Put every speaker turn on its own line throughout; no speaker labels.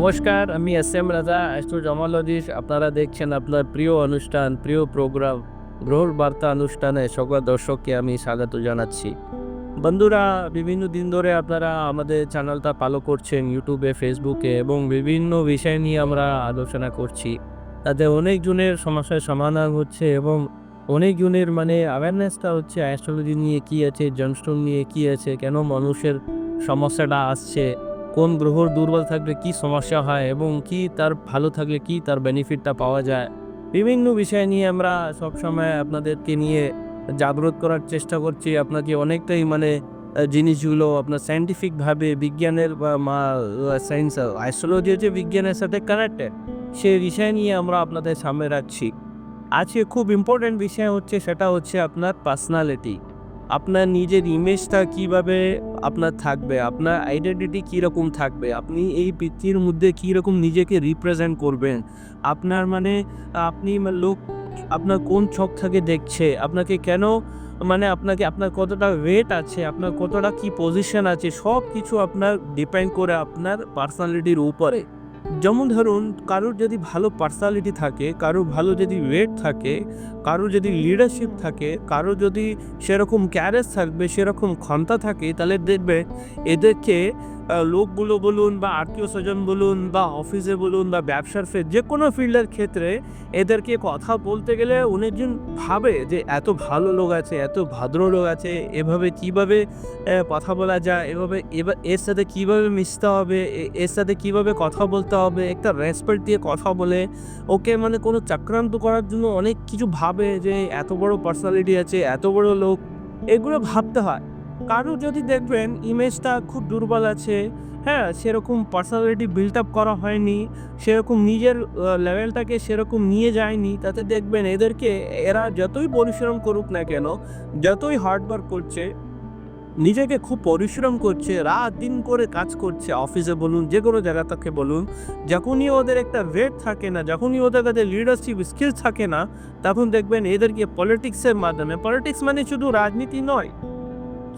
নমস্কার, আমি S M Raja astro gemologist আপনারা দেখছেন আপনার প্রিয় অনুষ্ঠান, প্রিয় প্রোগ্রাম, গ্রহর বার্তা অনুষ্ঠানে সকল দর্শককে আমি স্বাগত জানাচ্ছি। বন্ধুরা, বিভিন্ন দিন ধরে আপনারা আমাদের চ্যানেলটা ফলো করছেন ইউটিউবে ফেসবুকে এবং বিভিন্ন বিষয় নিয়ে আমরা আলোচনা করছি। তাতে অনেকজনের সমস্যার সমাধান হচ্ছে এবং অনেকজনের মানে অ্যাওয়ারনেসটা হচ্ছে অ্যাস্ট্রোলজি নিয়ে কী আছে জনস্টোন নিয়ে কী আছে, কেন মানুষের সমস্যাটা আসছে। কোন গ্রহর দুর্বল থাকলে কি সমস্যা হয় এবং কি তার ভালো থাকলে কি তার বেনিফিটটা পাওয়া যায়? বিভিন্ন বিষয় নিয়ে আমরা সবসময় আপনাদেরকে নিয়ে জাগ্রত করার চেষ্টা করছি। আপনাকে অনেকটাই মানে জিনিসগুলো আপনার সায়েন্টিফিকভাবে বিজ্ঞানের সায়েন্স অ্যাস্ট্রোলজি হচ্ছে বিজ্ঞানের সাথে কানেক্টেড সে বিষয় নিয়ে আমরা আপনাদের সামনে রাখছি। আজকে খুব ইম্পর্ট্যান্ট বিষয় হচ্ছে, সেটা হচ্ছে আপনার পার্সোনালিটি আপনার নিজের ইমেজটা কীভাবে আপনার থাকবে? আপনার আইডেন্টিটি কীরকম থাকবে? আপনি এই পৃথিবীর মধ্যে কীরকম নিজেকে রিপ্রেজেন্ট করবেন? আপনার মানে আপনি লোক আপনার কোন চোখ থেকে দেখছে? আপনাকে কেন মানে আপনাকে, আপনার কতটা ওয়েট আছে? আপনার কতটা কি পজিশন আছে? সব কিছু আপনার ডিপেন্ড করে আপনার পার্সোনালিটির উপরে। যেমন ধরুন, কারোর যদি ভালো পার্সোনালিটি থাকে, কারোর ভালো যদি ওয়েট থাকে, কারোর যদি লিডারশিপ থাকে কারও যদি সেরকম ক্যারেজ থাকবে, সেরকম ক্ষমতা থাকে, তাহলে দেখবে এদেরকে লোকগুলো বলুন বা আত্মীয় স্বজন বলুন বা অফিসে বলুন বা ব্যবসার ফে যে কোনো ফিল্ডের ক্ষেত্রে এদেরকে কথা বলতে গেলে অনেকজন ভাবে যে এত ভালো লোক আছে, এত ভদ্র লোক আছে, এভাবে কীভাবে কথা বলা যায়, এভাবে এবার এর সাথে কীভাবে মিশতে হবে এর সাথে কীভাবে কথা বলতে হবে, একটা রেসপেক্ট দিয়ে কথা বলে, ওকে মানে কোনো চক্রান্ত করার জন্য অনেক কিছু ভাবে যে এত বড় পার্সোনালিটি আছে, এত বড় লোক, এগুলো ভাবতে হয়। কারও যদি দেখবেন ইমেজটা খুব দুর্বল আছে হ্যাঁ সেরকম পার্সোনালিটি বিল্ড আপ করা হয়নি, সেরকম নিজের লেভেলটাকে সেরকম নিয়ে যায়নি, তাতে দেখবেন এদেরকে এরা যতই পরিশ্রম করুক না কেন, যতই হার্ডওয়ার্ক করছে, নিজেকে খুব পরিশ্রম করছে, রাত দিন করে কাজ করছে অফিসে বলুন, যে কোনো জায়গা থেকে বলুন, যখনই ওদের একটা ওয়েট থাকে না, যখনই ওদের কাছে লিডারশিপ স্কিল থাকে না, তখন দেখবেন এদেরকে পলিটিক্সের মাধ্যমে পলিটিক্স মানে শুধু রাজনীতি নয়।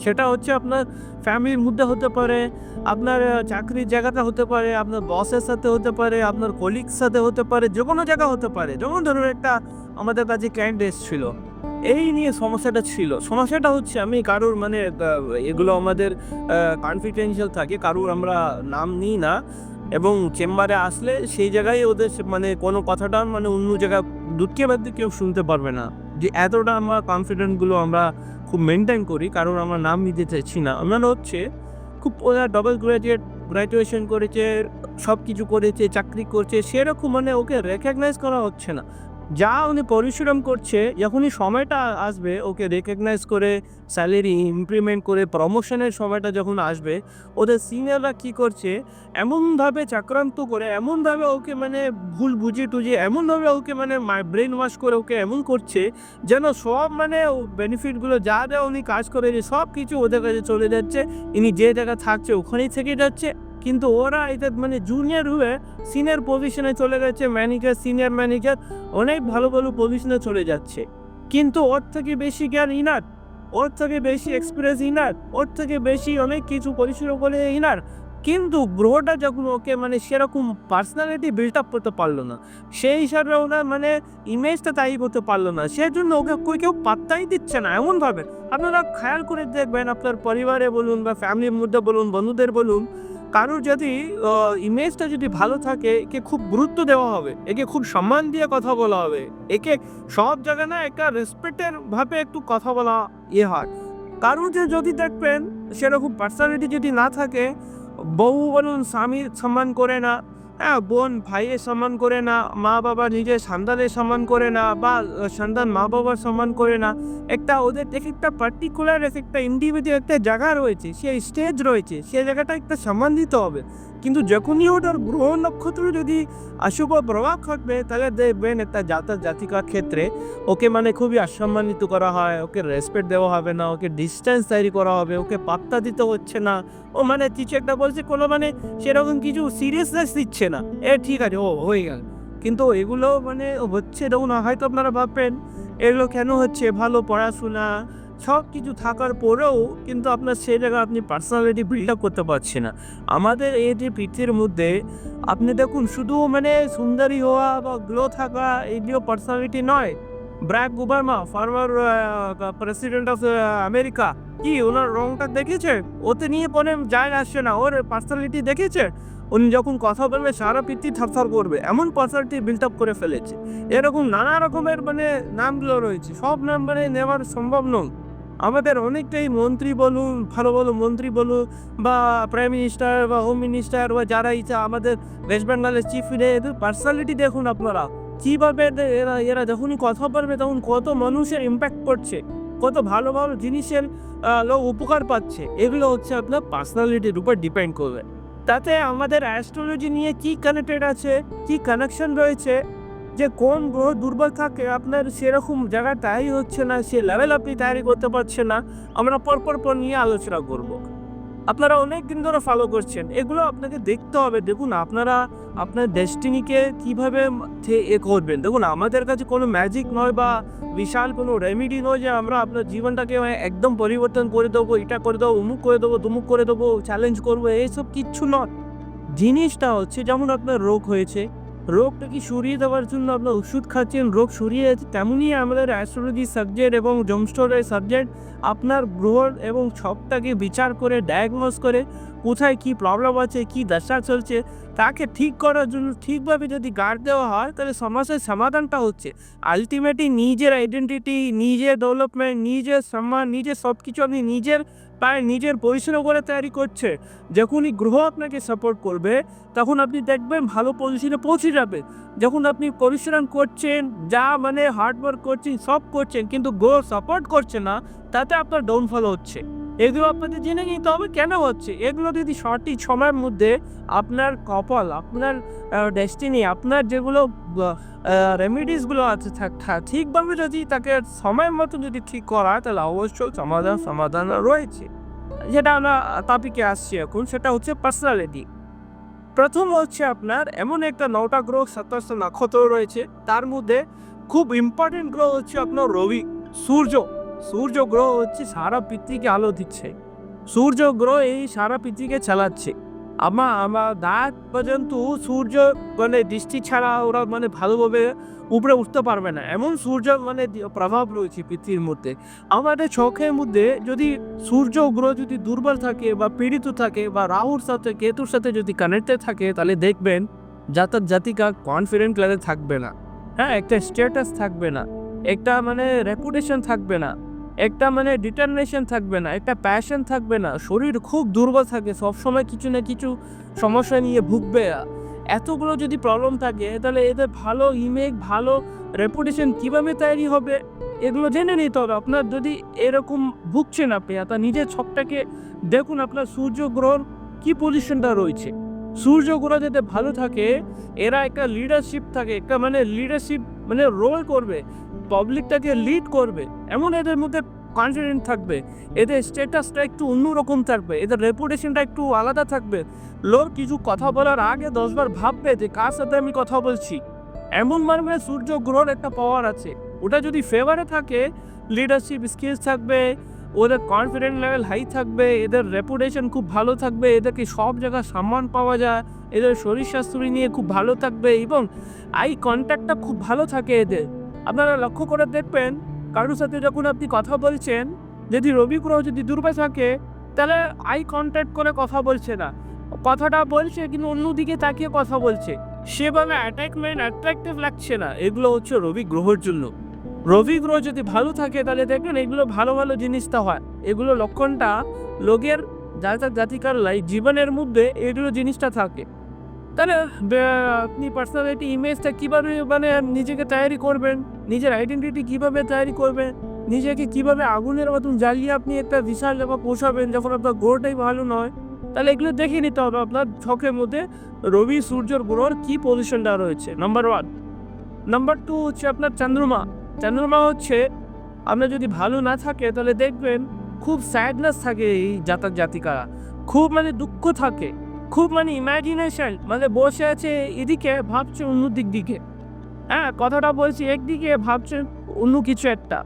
সেটা হচ্ছে আপনার ফ্যামিলির মধ্যে হতে পারে, আপনার চাকরির জায়গাটা হতে পারে, আপনার বসের সাথে হতে পারে, আপনার কলিগস সাথে হতে পারে, যে কোনো জায়গা হতে পারে। যেমন ধরুন একটা আমাদের কাছে ক্লায়েন্ট এসেছিল। এই নিয়ে সমস্যাটা ছিল। সমস্যাটা হচ্ছে আমি কারোর মানে এগুলো আমাদের কনফিডেন্সিয়াল থাকে, কারোর আমরা নাম নিই না। এবং চেম্বারে আসলে সেই জায়গায় ওদের মানে কোনো কথাটা মানে অন্য জায়গায় দুঃখে বাদ কেউ শুনতে পারবে না। যে এতটা আমরা কনফিডেন্টগুলো আমরা খুব মেনটেন করি, কারণ আমরা নাম নিতে চাইছি না। আমরা হচ্ছে, খুব ওরা ডবল গ্রাজুয়েট গ্র্যাজুয়েশন করেছে সব কিছু করেছে, চাকরি করছে, সেরকম মানে ওকে রেকগনাইজ করা হচ্ছে না। যা উনি পরিশ্রম করছে, যখনই সময়টা আসবে, ওকে রেকগনাইজ করে স্যালারি ইমপ্লিমেন্ট করে প্রমোশনের সময়টা যখন আসবে, ওদের সিনিয়ররা কী করছে, এমনভাবে চাক্রান্ত করে, এমনভাবে ওকে মানে ভুল বুঝিয়ে টুঝিয়ে, এমনভাবে ওকে মানে ব্রেন ওয়াশ করে ওকে এমন করছে, যেন সব মানে বেনিফিটগুলো যা যা উনি কাজ করেছে সব কিছু ওদের কাছে চলে যাচ্ছে, ইনি যে জায়গায় থাকছে, ওখানেই থেকে যাচ্ছে। কিন্তু ওরা এটা মানে জুনিয়র হয়ে সিনিয়র পজিশনে চলে গেছে ম্যানেজার সিনিয়র ম্যানেজার অনেক ভালো ভালো পজিশনে চলে যাচ্ছে। কিন্তু ওর থেকে বেশি জ্ঞান ইনার, ওর থেকে বেশি এক্সপিরিয়েন্স ইনার, ওর থেকে বেশি অনেক কিছু পরিশ্রম করে ইনার। কিন্তু গ্রহটা যখন ওকে মানে সেরকম পার্সোনালিটি বিল্ড আপ করতে পারল না, সেই হিসাবে ওনার মানে ইমেজটা তাই করতে পারল না। সেই জন্য ওকে কই কেউ পাত্তাই দিচ্ছে না এমনভাবে। আপনারা খেয়াল করে দেখবেন, আপনার পরিবারে বলুন বা ফ্যামিলির মধ্যে বলুন, বন্ধুদের বলুন কারোর যদি ইমেজটা যদি ভালো থাকে, একে খুব গুরুত্ব দেওয়া হবে, একে খুব সম্মান দিয়ে কথা বলা হবে, একে সব জায়গায় না একটা রেসপেক্টের ভাবে একটু কথা বলা ইয়ে হয়। কারোর যে যদি দেখবেন, সেরকম পার্সোনালিটি যদি না থাকে বউ বলুন স্বামীর সম্মান করে না হ্যাঁ বোন ভাইয়ের সম্মান করে না, মা বাবা নিজের সন্তানের সম্মান করে না বা সন্তান মা বাবার সম্মান করে না। একটা ওদের এক একটা পার্টিকুলার একটা ইন্ডিভিজুয়াল একটা জায়গা রয়েছে, সেই স্টেজ রয়েছে, সেই জায়গাটা একটা সম্মান দিতে হবে। কিন্তু যখনই ওটার গ্রহ নক্ষত্র যদি অশুভ প্রভাব থাকবে তাহলে দেখবেন একটা জাতা জাতিকার ক্ষেত্রে ওকে মানে খুবই অসম্মানিত করা হয়, ওকে রেসপেক্ট দেওয়া হবে না, ওকে ডিস্টেন্স তৈরি করা হবে, ওকে পাত্তা দিতে হচ্ছে না। ও মানে কিছু একটা বলছে, কোনো মানে সেরকম কিছু সিরিয়াসনেস দিচ্ছে না। এ ঠিক আছে, ও হয়ে গেল। কিন্তু এগুলো মানে হচ্ছে দেখুন হয়তো আপনারা ভাববেন, এগুলো কেন হচ্ছে? ভালো পড়াশোনা সব কিছু থাকার পরেও কিন্তু আপনার সেই জায়গায় আপনি পার্সোনালিটি বিল্ড আপ করতে পারছেন না। আমাদের এই যে পৃথিবীর মধ্যে, আপনি দেখুন শুধু মানে সুন্দরী হওয়া বা গ্লো থাকা এইগুলো পার্সোনালিটি নয়। Barack Obama former president of America কি ওনার রংটা দেখেছে ওতে নিয়ে পরে যায় আসছে না, ওর পার্সোনালিটি দেখেছে উনি যখন কথা বলবে, সারা পৃথিবী থারথার করবে, এমন পার্সোনালিটি বিল্ড আপ করে ফেলেছে। এরকম নানা রকমের মানে নামগুলো রয়েছে, সব নাম মানে নেওয়ার সম্ভব নয়। আমাদের অনেকটাই মন্ত্রী বলুন, ভালো ভালো মন্ত্রী বলুন, বা প্রাইম মিনিস্টার বা হোম মিনিস্টার বা যারা ইচ্ছা, আমাদের ওয়েস্ট বেঙ্গলের চিফ এদের পার্সোনালিটি দেখুন আপনারা। কীভাবে এরা এরা যখনই কথা বলবে, তখন কত মানুষের ইম্প্যাক্ট করছে কত ভালো ভালো জিনিসের লোক উপকার পাচ্ছে, এগুলো হচ্ছে আপনার পার্সোনালিটির উপর ডিপেন্ড করবে। তাতে আমাদের অ্যাস্ট্রোলজি নিয়ে কি কানেক্টেড আছে, কি কানেকশন রয়েছে যে কোন গ্রহ দুর্বল থাকে, আপনার সেরকম জায়গা তৈরি হচ্ছে না, সে লেভেল আপনি তৈরি করতে পারছেন না। আমরা পরপর পর নিয়ে আলোচনা করব। আপনারা অনেক দিন ধরে ফলো করছেন। এগুলো আপনাকে দেখতে হবে। দেখুন, আপনারা আপনার ডেস্টিনিকে কীভাবে এ করবেন? দেখুন, আমাদের কাছে কোনো ম্যাজিক নয় বা বিশাল কোনো রেমিডি নয় যে আমরা আপনার জীবনটাকে একদম পরিবর্তন করে দেবো, এটা করে দেবো উমুক করে দেবো, তুমুক করে দেবো চ্যালেঞ্জ করব, এইসব কিচ্ছু নয়। জিনিসটা হচ্ছে, যেমন আপনার রোগ হয়েছে রোগটা কি সরিয়ে দেওয়ার জন্য আপনার ওষুধ খাচ্ছেন, রোগ সরিয়ে যাচ্ছে তেমনই আমাদের অ্যাস্ট্রোলজি সাবজেক্ট এবং জমস্টোরের সাবজেক্ট আপনার গ্রহ এবং সবটাকে বিচার করে ডায়াগনোস করে, কোথায় কি প্রবলেম আছে, কি দশা চলছে, তাকে ঠিক করার জন্য ঠিকভাবে যদি গার্ড দেওয়া হয়, তাহলে সমস্যার সমাধানটা হচ্ছে। আলটিমেটলি নিজের আইডেন্টিটি নিজের ডেভেলপমেন্ট নিজের সম্মান, নিজের সব কিছু আপনি নিজের পায়ে নিজের পজিশন করে তৈরি করছে। যখনই গ্রহ আপনাকে সাপোর্ট করবে, তখন আপনি দেখবেন ভালো পজিশনে পৌঁছে যাবে। যখন আপনি পরিশ্রম করছেন, যা মানে হার্ডওয়ার্ক করছেন, সব করছেন, কিন্তু গ্রহ সাপোর্ট করছে না তাতে আপনার ডাউনফল হচ্ছে। এগুলো আপনাদের জেনে নিতে হবে কেন হচ্ছে? এগুলো যদি সঠিক সময়ের মধ্যে আপনার কপাল, আপনার ডেস্টিনি আপনার যেগুলো রেমিডিসগুলো আছে ঠিকভাবে যদি তাকে সময় মতো যদি ঠিক করা তাহলে অবশ্যই সমাধান সমাধান রয়েছে। যেটা আমরা টপিকে আসছি এখন, সেটা হচ্ছে পার্সোনালিটি প্রথম হচ্ছে আপনার এমন একটা নটা গ্রহ সাতাশটা নক্ষত্র রয়েছে। তার মধ্যে খুব ইম্পর্টেন্ট গ্রহ হচ্ছে আপনার রবি, সূর্য। সূর্য গ্রহ হচ্ছে সারা পৃথিবীকে আলো দিচ্ছে। সূর্য গ্রহ এই সারা পৃথিবীকে চালাচ্ছে। আমা আমার দাঁত পর্যন্ত সূর্য মানে দৃষ্টি ছাড়া ওরা মানে ভালোভাবে উপরে উঠতে পারবে না। এমন সূর্য মানে প্রভাব রয়েছে পৃথিবীর মধ্যে। আমাদের চোখের মধ্যে যদি সূর্য গ্রহ যদি দুর্বল থাকে বা পীড়িত থাকে বা রাহুর সাথে, কেতুর সাথে যদি কানেক্টেড থাকে, তাহলে দেখবেন জাতক জাতিকা কনফিডেন্ট লেভেল থাকবে না। হ্যাঁ একটা স্ট্যাটাস থাকবে না। একটা মানে রেপুটেশন থাকবে না। একটা মানে ডিটারমিনেশন থাকবে না, একটা প্যাশন থাকবে না, শরীর খুব দুর্বল থাকে, সবসময় কিছু না কিছু সমস্যা নিয়ে ভুগবে। এতগুলো যদি প্রবলেম থাকে, তাহলে এদের ভালো ইমেজ ভালো রেপুটেশন কীভাবে তৈরি হবে, এগুলো জেনে নিতে হবে। আপনার যদি এরকম ভুগছেন আপনি, আপনার নিজের ছকটাকে দেখুন, আপনার সূর্য গ্রহণ কি পজিশনটা রয়েছে। সূর্য গ্রহ যাতে ভালো থাকে, এরা একটা লিডারশিপ থাকে, একটা মানে লিডারশিপ মানে রোল করবে। পাবলিকটাকে লিড করবে, এমন এদের মধ্যে কনফিডেন্ট থাকবে, এদের স্ট্যাটাসটা একটু অন্যরকম থাকবে, এদের রেপুটেশনটা একটু আলাদা থাকবে। লোক কিছু কথা বলার আগে দশবার ভাববে যে কার সাথে আমি কথা বলছি। এমন মানে সূর্য গ্রহর একটা পাওয়ার আছে। ওটা যদি ফেভারে থাকে লিডারশিপ স্কিলস থাকবে, ওদের কনফিডেন্ট লেভেল হাই থাকবে, এদের রেপুটেশন খুব ভালো থাকবে, এদেরকে সব জায়গায় সম্মান পাওয়া যায়, এদের শরীর স্বাস্থ্য নিয়ে খুব ভালো থাকবে এবং আই কন্ট্যাক্টটা খুব ভালো থাকে এদের। আপনারা লক্ষ্য করে দেখবেন, কারোর সাথে যখন আপনি কথা বলছেন, যদি রবি গ্রহ যদি দুর্বল থাকে, তাহলে আই কন্ট্যাক্ট করে কথা বলছে না। কথাটা বলছে, কিন্তু অন্যদিকে তাকিয়ে কথা বলছে। সেভাবে অ্যাটাকমেন্ট অ্যাট্রাকটিভ লাগছে না। এগুলো হচ্ছে রবি গ্রহের জন্য। রবি গ্রহ যদি ভালো থাকে, তাহলে দেখবেন এগুলো ভালো ভালো জিনিসটা হয়। এগুলো লক্ষণটা লোকের জাতক জাতিকার লাই জীবনের মধ্যে এগুলো জিনিসটা থাকে। তাহলে আপনি পার্সোনালিটি ইমেজটা কীভাবে মানে নিজেকে তৈরি করবেন? নিজের আইডেন্টিটি কীভাবে তৈরি করবেন? নিজেকে কীভাবে আগুনের মতন জ্বালিয়ে আপনি একটা বিশাল জায়গা পৌঁছাবেন যখন আপনার গ্রহটাই ভালো নয়? তাহলে এগুলো দেখে নিতে হবে। আপনার ছকের মধ্যে রবি সূর্যর গ্রহর কী পজিশনটা রয়েছে? নাম্বার ওয়ান নাম্বার টু হচ্ছে আপনার চন্দ্রমা। চন্দ্রমা হচ্ছে আপনার যদি ভালো না থাকে, তাহলে দেখবেন খুব স্যাডনেস থাকে এই জাতক জাতিকারা খুব মানে দুঃখ থাকে। খুব মানে ইমাজিনেশন মানে বসে আছে এদিকে, ভাবছে অন্য দিক দিকে। হ্যাঁ কথাটা বলছি একদিকে, ভাবছে অন্য কিছু একটা।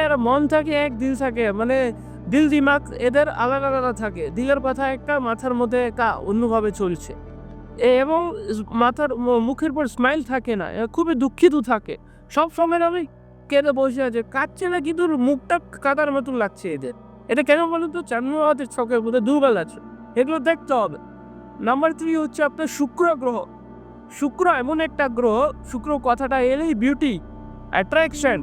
এর মন থাকে এক, দিল থাকে মানে দিল, দিমাগ এদের আলাদা আলাদা থাকে। দিলের কথা একটা, মাথার মধ্যে একটা অন্যভাবে চলছে। এবং মাথার মুখের পর স্মাইল থাকে না খুবই দুঃখিত থাকে। সব সময় আমি কেঁদে বসে আছে, কাঁদছে না কিন্তু মুখটা কাদার মতন লাগছে এদের। এটা কেন বলুন তো চান্দ্রমাদের চোখের মধ্যে দুর্বল আছে। এগুলো দেখতে হবে। নাম্বার থ্রি হচ্ছে আপনার শুক্র গ্রহ। শুক্র এমন একটা গ্রহ, শুক্র কথাটা এলেই বিউটি অ্যাট্রাকশন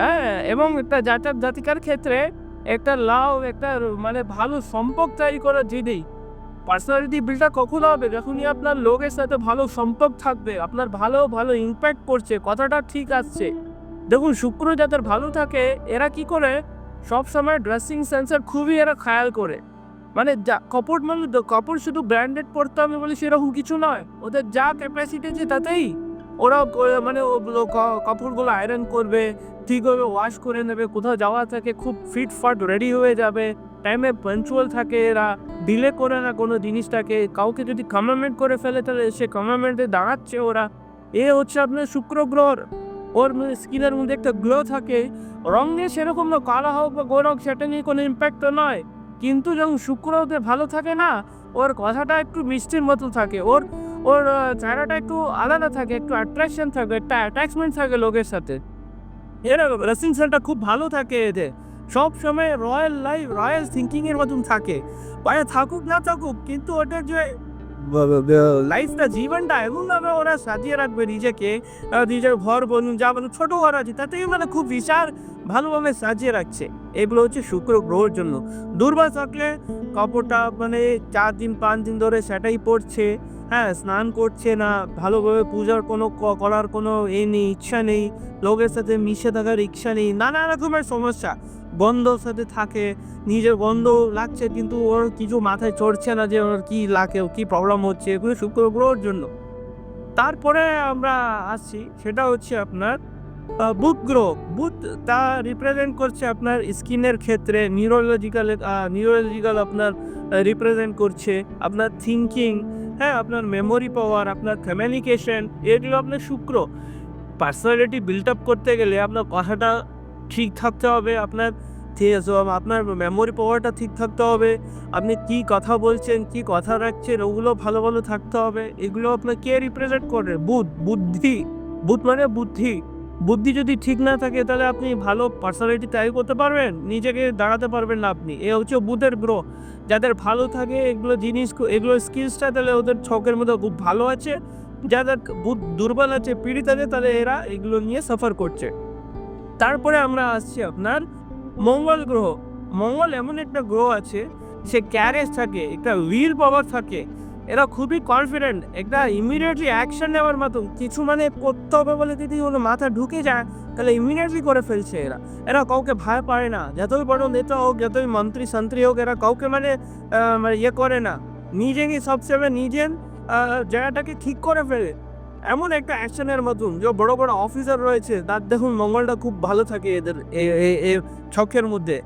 হ্যাঁ এবং একটা জাতক জাতিকার ক্ষেত্রে একটা লাভ একটা মানে ভালো সম্পর্ক তৈরি করার জিনিস পার্সোনালিটি বিলটা কখন হবে, যখনই আপনার লোকের সাথে ভালো সম্পর্ক থাকবে, আপনার ভালো ভালো ইম্প্যাক্ট করছে কথাটা ঠিক আসছে। দেখুন, শুক্র যাদের ভালো থাকে, এরা কি করে? সব সময় ড্রেসিং সেন্সের খুবই এরা খেয়াল করে। মানে যা, কাপড় মানে কাপড় শুধু ব্র্যান্ডেড পরতে হবে বলে সেরকম কিছু নয়। ওদের যা ক্যাপাসিটি আছে তাতেই ওরা মানে কাপড়গুলো আয়রন করবে, ঠিকভাবে ওয়াশ করে নেবে, কোথাও যাওয়া থাকে, খুব ফিট ফাট রেডি হয়ে যাবে টাইমে পাঞ্চুয়াল থাকে এরা ডিলে করে না কোনো জিনিসটাকে, কাউকে যদি কমেন্ট করে ফেলে তাহলে সে কমেন্টে দাঁড়াচ্ছে ওরা। এ হচ্ছে আপনার শুক্র গ্রহর, ওর স্কিনের মধ্যে একটা গ্লো থাকে রং নিয়ে সেরকম না, কালো হোক বা গোর হোক, সেটা নিয়ে কোনো ইম্প্যাক্ট নয়। কিন্তু যখন শুক্র ওদের ভালো থাকে না, ওর কথাটা একটু মিষ্টির মতো থাকে, ওর ওর চেহারাটা একটু আলাদা থাকে, একটু অ্যাট্রাকশন থাকে, একটা অ্যাটাচমেন্ট থাকে লোকের সাথে। এরকম ড্রেসিং সেন্সটা খুব ভালো থাকে এদের। সব সময় রয়্যাল লাইফ রয়্যাল থিঙ্কিংয়ের মতন থাকে। বাইরে থাকুক, না থাকুক, কিন্তু ওটার যে লাইফটা জীবনটা এমনভাবে ওরা সাজিয়ে রাখবে নিজেকে। নিজের ঘর বলুন, যা বলুন, ছোটো ঘর আছে, তাতেই মানে খুব বিশাল ভালোভাবে সাজিয়ে রাখছে। এগুলো হচ্ছে শুক্র গ্রহর জন্য। দুর্বল থাকলে কাপড়টা মানে চার দিন, পাঁচ দিন ধরে সেটাই পড়ছে হ্যাঁ স্নান করছে না, ভালোভাবে পূজার কোনো করার কোনো এ নেই, ইচ্ছা নেই, লোকের সাথে মিশে থাকার ইচ্ছা নেই, নানা রকমের সমস্যা। বন্ধর সাথে থাকে, নিজের বন্ধ লাগছে কিন্তু ওর কিছু মাথায় চড়ছে না যে ওর কী লাগে কী প্রবলেম হচ্ছে, এগুলো শুক্র গ্রহর জন্য। তারপরে আমরা আসছি, সেটা হচ্ছে আপনার বুধ গ্রহ বুধ তা রিপ্রেজেন্ট করছে আপনার স্কিনের ক্ষেত্রে নিউরোলজিক্যাল নিউরোলজিক্যাল আপনার রিপ্রেজেন্ট করছে। আপনার থিঙ্কিং হ্যাঁ আপনার মেমোরি পাওয়ার আপনার কমিউনিকেশন এগুলো আপনার শুক্র। পার্সোনালিটি বিল্ড আপ করতে গেলে আপনার কথাটা ঠিক থাকতে হবে, আপনার আপনার মেমোরি পাওয়ারটা ঠিক থাকতে হবে। আপনি কি কথা বলছেন, কি কথা রাখছেন, ওগুলো ভালো ভালো থাকতে হবে। এগুলো আপনার কে রিপ্রেজেন্ট করে বুধ বুদ্ধি। বুধ মানে বুদ্ধি। বুদ্ধি যদি ঠিক না থাকে, তাহলে আপনি ভালো পার্সোনালিটি তৈরি করতে পারবেন। নিজেকে দাঁড়াতে পারবেন না আপনি। এ হচ্ছে বুধের গ্রহ। যাদের ভালো থাকে, এগুলো জিনিস, এগুলো স্কিলসটা তাহলে ওদের ছকের মধ্যে খুব ভালো আছে। যাদের বুধ দুর্বল আছে, পীড়িত আছে, তাহলে এরা এগুলো নিয়ে সাফার করছে। তারপরে আমরা আসছি আপনার মঙ্গল গ্রহ। মঙ্গল এমন একটা গ্রহ আছে সে ক্যারেজ থাকে, একটা উইল পাওয়ার থাকে। এরা খুবই কনফিডেন্ট একটা ইমিডিয়েটলি অ্যাকশন নেওয়ার মতো। কিছু মানে করতে হবে বলে যদি ওর মাথা ঢুকে যায়, তাহলে ইমিডিয়েটলি করে ফেলছে এরা। এরা কাউকে ভয় পায় না। যতই বড় নেতা হোক, যতই মন্ত্রী, সন্ত্রী হোক, এরা কাউকে মানে মানে ইয়ে করে না। নিজেকে সবসময় নিজের জায়গাটাকে ঠিক করে ফেলে? এমন একটা অ্যাকশনের মতন, যে বড় বড় অফিসার রয়েছে, তার দেখুন মঙ্গলটা খুব ভালো থাকে এদের ছকের মধ্যে।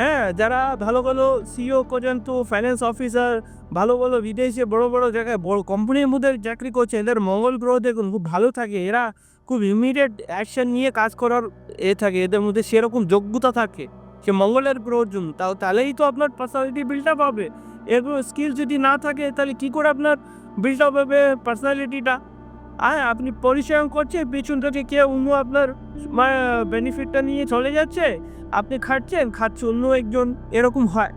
হ্যাঁ যারা ভালো ভালো সিও পর্যন্ত ফাইন্যান্স অফিসার ভালো ভালো বিদেশে বড় বড় জায়গায়, বড় কোম্পানির মধ্যে চাকরি করছে, এদের মঙ্গল গ্রহ দেখুন, খুব ভালো থাকে। এরা খুব ইমিডিয়েট অ্যাকশন নিয়ে কাজ করার এ থাকে, এদের মধ্যে সেরকম যোগ্যতা থাকে, সে মঙ্গলের জন্য। তাও তাহলেই তো আপনার পার্সোনালিটি বিল্ড আপ হবে। এগুলো স্কিল যদি না থাকে, তাহলে কী করে আপনার বিল্ড আপ হবে পার্সোনালিটিটা আর আপনি পরিশ্রম করছে পিছন থেকে কে অন্য আপনার বেনিফিটটা নিয়ে চলে যাচ্ছে। আপনি খাচ্ছেন খাচ্ছে অন্য একজন, এরকম হয়।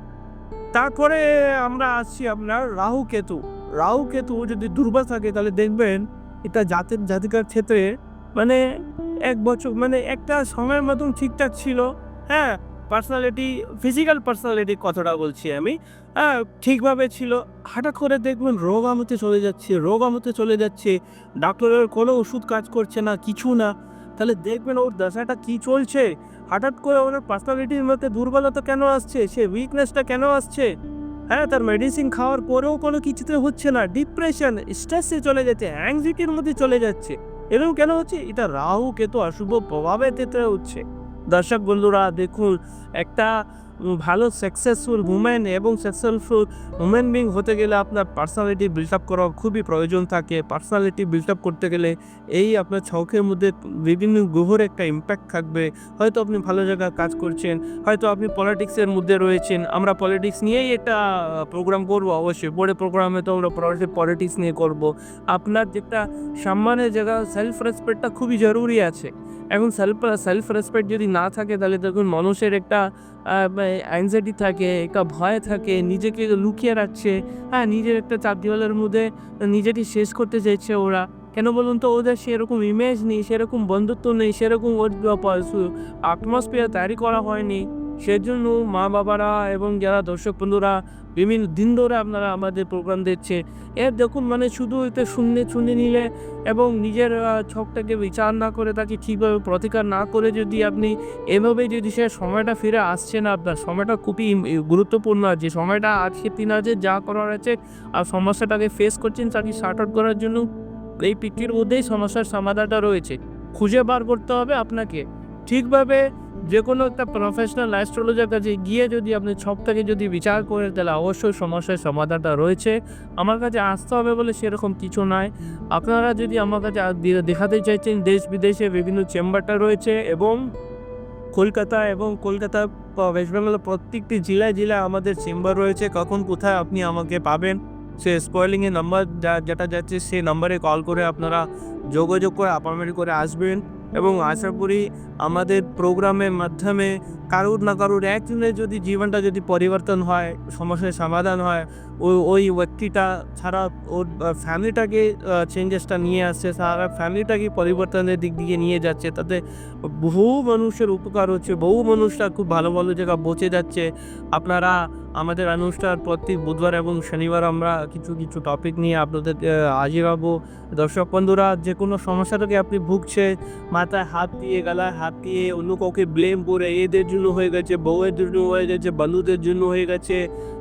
তারপরে আমরা আসছি আপনার রাহু কেতু। রাহু কেতু যদি দুর্বল থাকে, তাহলে দেখবেন এটা জাতের জাতিকার ক্ষেত্রে মানে এক বছর মানে একটা সময়ের মতন ঠিকঠাক ছিল। হ্যাঁ পার্সোনালিটি ফিজিক্যাল পার্সোনালিটির কথাটা বলছি আমি। হ্যাঁ ঠিকভাবে ছিল। হঠাৎ করে দেখবেন রোগ আমতে চলে যাচ্ছে, রোগ আমতে চলে যাচ্ছে। ডাক্তারের কোনো ওষুধ কাজ করছে না, কিছু না। তাহলে দেখবেন ওর দশাটা কি চলছে? হঠাৎ করে ওর পার্সোনালিটির মধ্যে দুর্বলতা কেন আসছে? সে উইকনেসটা কেন আসছে? হ্যাঁ তার মেডিসিন খাওয়ার পরেও কোনো কিছুতে হচ্ছে না। ডিপ্রেশন স্ট্রেসে চলে যাচ্ছে অ্যাংজাইটির মধ্যে চলে যাচ্ছে। এরকম কেন হচ্ছে? এটা রাহু কেতু অশুভ প্রভাবে তেতে হচ্ছে। দর্শক বন্ধুরা দেখুন একটা ভালো সাকসেসফুল উমেন এবং সাকসেসফুল উমেন বিং হতে গেলে আপনার পার্সোনালিটি বিল্ড আপ করা খুবই প্রয়োজন থাকে। পার্সোনালিটি বিল্ড আপ করতে গেলে এই আপনার ছকের মধ্যে বিভিন্ন গ্রহর একটা ইম্প্যাক্ট থাকবে। হয়তো আপনি ভালো জায়গায় কাজ করছেন, হয়তো আপনি পলিটিক্সের মধ্যে রয়েছেন। আমরা পলিটিক্স নিয়েই একটা প্রোগ্রাম করব অবশ্যই। পরে প্রোগ্রামে তো আমরা পলিটিক্স নিয়ে করব। আপনার যেটা সম্মানের জায়গা সেলফ রেসপেক্টটা খুবই জরুরি আছে। এখন সেলফ সেলফ রেসপেক্ট যদি না থাকে, তাহলে দেখুন মানুষের একটা অ্যাংজাইটি থাকে, একটা ভয় থাকে, নিজেকে লুকিয়ে রাখছে হ্যাঁ নিজের একটা চার দেওয়ালের মধ্যে নিজেকে শেষ করতে চাইছে ওরা। কেন বলুন তো, ওদের সেরকম ইমেজ নেই, সেরকম বন্ধুত্ব নেই, সেরকম ওর আটমসফিয়ার তৈরি করা হয়নি। সেজন্য মা বাবারা এবং যারা দর্শক বন্ধুরা, বিভিন্ন দিন ধরে আপনারা আমাদের প্রোগ্রাম দিচ্ছে এর দেখুন মানে শুধু এতে শুনে শুনে নিলে এবং নিজের ছকটাকে বিচার না করে তাকে ঠিকভাবে প্রতিকার না করে যদি আপনি এভাবে যদি সে সময়টা ফিরে আসছে না, আপনার সময়টা খুবই গুরুত্বপূর্ণ আছে। সময়টা আজকে তিন আছে যা করার আছে আর সমস্যাটাকে ফেস করছেন তাকে শার্ট আউট করার জন্য এই পিকটির মধ্যেই সমস্যার সমাধানটা রয়েছে। খুঁজে বার করতে হবে আপনাকে। ঠিকভাবে যে কোনো একটা প্রফেশনাল অ্যাস্ট্রোলজার কাছে গিয়ে যদি আপনি ছকটাকে যদি বিচার করে তাহলে অবশ্যই সমস্যার সমাধানটা রয়েছে। আমার কাছে আসতে হবে বলে সেরকম কিছু নয় আপনারা যদি আমার কাছে দেখাতে চাইছেন, দেশ বিদেশে বিভিন্ন চেম্বারটা রয়েছে এবং কলকাতা এবং কলকাতা ওয়েস্ট বেঙ্গলের প্রত্যেকটি জেলায় জেলায় আমাদের চেম্বার রয়েছে। কখন কোথায় আপনি আমাকে পাবেন, সে স্পয়েলিংয়ের নাম্বার যা, যেটা যাচ্ছে সেই নাম্বারে কল করে আপনারা যোগাযোগ করে অ্যাপয়েন্টমেন্ট করে আসবেন। এবং আশা করি আমাদের প্রোগ্রামের মাধ্যমে কারুর না কারুর একজনের যদি জীবনটা যদি পরিবর্তন হয়, সমস্যার সমাধান হয় ওই ওই ব্যক্তিটা ছাড়া ওর ফ্যামিলিটাকে চেঞ্জেসটা নিয়ে আসছে, সারা ফ্যামিলিটাকে পরিবর্তনের দিক দিয়ে নিয়ে যাচ্ছে। তাতে বহু মানুষের উপকার হচ্ছে, বহু মানুষরা খুব ভালো ভালো জায়গা বসে যাচ্ছে। আপনারা, আমাদের অনুষ্ঠান প্রতি বুধবার এবং শনিবার আমরা কিছু কিছু টপিক নিয়ে আপনাদের হাজির হব। দর্শক বন্ধুরা, যে কোনো সমস্যা থেকে আপনি ভুগছে মাথায় হাত দিয়ে, গলায় হাত দিয়ে, অন্য কাউকে ব্লেম করে, এদের জন্য হয়ে গেছে, বউয়ের জন্য হয়ে গেছে, বন্ধুদের জন্য হয়ে গেছে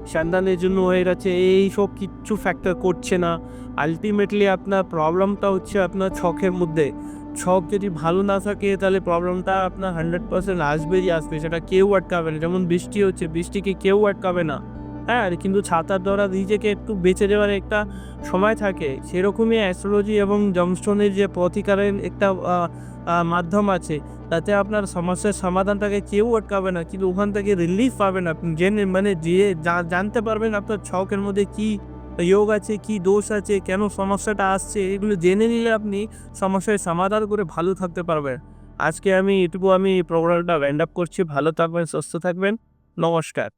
সন্তানের জন্য হয়ে গেছে, এই সব কিচ্ছু ফ্যাক্টর করছে না। আলটিমেটলি আপনার প্রবলেমটা হচ্ছে আপনার ছকের মধ্যে। ছক যদি ভালো না থাকে, তাহলে প্রবলেমটা আপনার হান্ড্রেড পার্সেন্ট আসবেই আসবে, সেটা কেউ আটকাবে না। যেমন বৃষ্টি হচ্ছে, বৃষ্টিকে কেউ আটকাবে না। হ্যাঁ কিন্তু ছাতার দ্বারা নিজেকে একটু বেঁচে যাওয়ার একটা সময় থাকে। সেরকমই অ্যাস্ট্রোলজি এবং জমস্টোনের যে প্রতিকারের একটা মাধ্যম আছে, তাতে আপনার সমস্যার সমাধানটাকে কেউ আটকাবে না, কিন্তু ওখান থেকে রিলিফ পাবেন আপনি। জেনে মানে যে জানতে পারবেন আপনার ছকের মধ্যে কি যোগ আছে, কি দোষ আছে, কেন সমস্যাটা আসছে, এগুলো জেনে নিলে আপনি সমস্যার সমাধান করে ভালো থাকতে পারবেন। আজকে আমি এটুকু, আমি প্রোগ্রামটা ওয়াইন্ড আপ করছি। ভালো থাকবেন, সুস্থ থাকবেন। নমস্কার।